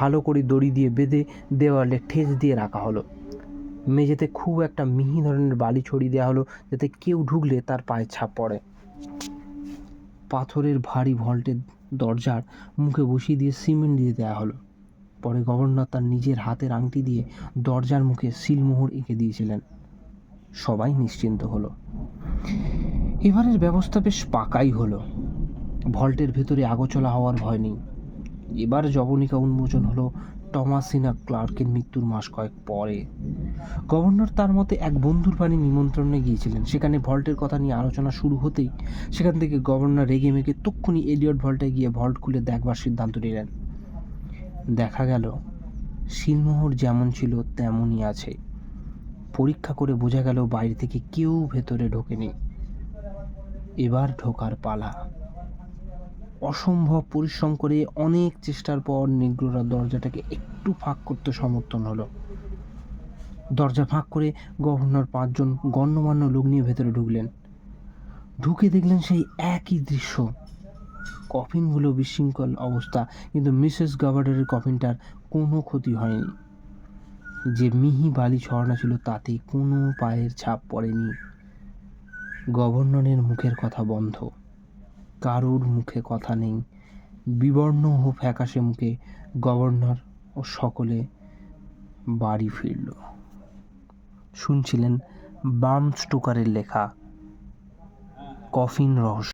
ভালো করে দড়ি দিয়ে বেঁধে দেওয়ালে ঠেস দিয়ে রাখা হলো। মেঝেতে খুব একটা মিহি ধরনের বালি ছড়িয়ে দেওয়া হলো যাতে কেউ ঢুকলে তার পায়ের ছাপ পড়ে। পাথরের ভারী ভল্টের দরজার মুখে বসিয়ে দিয়ে সিমেন্ট দিয়ে দেওয়া হলো। পরে গভর্নর তার নিজের হাতের আংটি দিয়ে দরজার মুখে সিলমোহর এঁকে দিয়েছিলেন। সবাই নিশ্চিন্ত হলো। এবারের ব্যবস্থা বেশ পাকাই হলো। ভল্টের ভেতরে আগোচলা হওয়ার ভয় নেই। এবার জবনিকা উন্মোচন হলো টমাসিনা ক্লার্কের মৃত্যুর মাস কয়েক পরে। গভর্নর তার মতে এক বন্ধুর বাড়ি নিমন্ত্রণে গিয়েছিলেন। সেখানে ভল্টের কথা নিয়ে আলোচনা শুরু হতেই সেখান থেকে গভর্নর রেগে মেগে তক্ষুনি এলিয়ট ভল্টে গিয়ে ভল্ট খুলে দেখবার সিদ্ধান্ত নিলেন। দেখা গেল, শিলমোহর যেমন ছিল তেমনই আছে। পরীক্ষা করে বোঝা গেল বাইরে থেকে কেউ ভেতরে ঢোকেনি। এবার ঢোকার পালা। অসম্ভব পরিশ্রম করে অনেক চেষ্টার পর নিগ্রোরা দরজাটাকে একটু ফাঁক করতে সমর্থন হলো। দরজা ফাঁক করে গভর্নর পাঁচজন গণ্যমান্য লোক নিয়ে ভেতরে ঢুকলেন। ঢুকে দেখলেন সেই একই দৃশ্য। কফিনগুলো বিশৃঙ্খল অবস্থা, কিন্তু মিসেস গাভার্ডারের কফিনটার কোনো ক্ষতি হয়নি। যে মিহি বালি ছড়ানো ছিল তাতে কোনো পায়ের ছাপ পড়েনি। গভর্নরের মুখের কথা বন্ধ। কারুর মুখে কথা নেই। বিবর্ণ ও ফ্যাকাশে মুখে গভর্নর ও সকলে বাড়ি ফিরল। শুনছিলেন বাম স্টোকারের লেখা, কফিন রহস্য।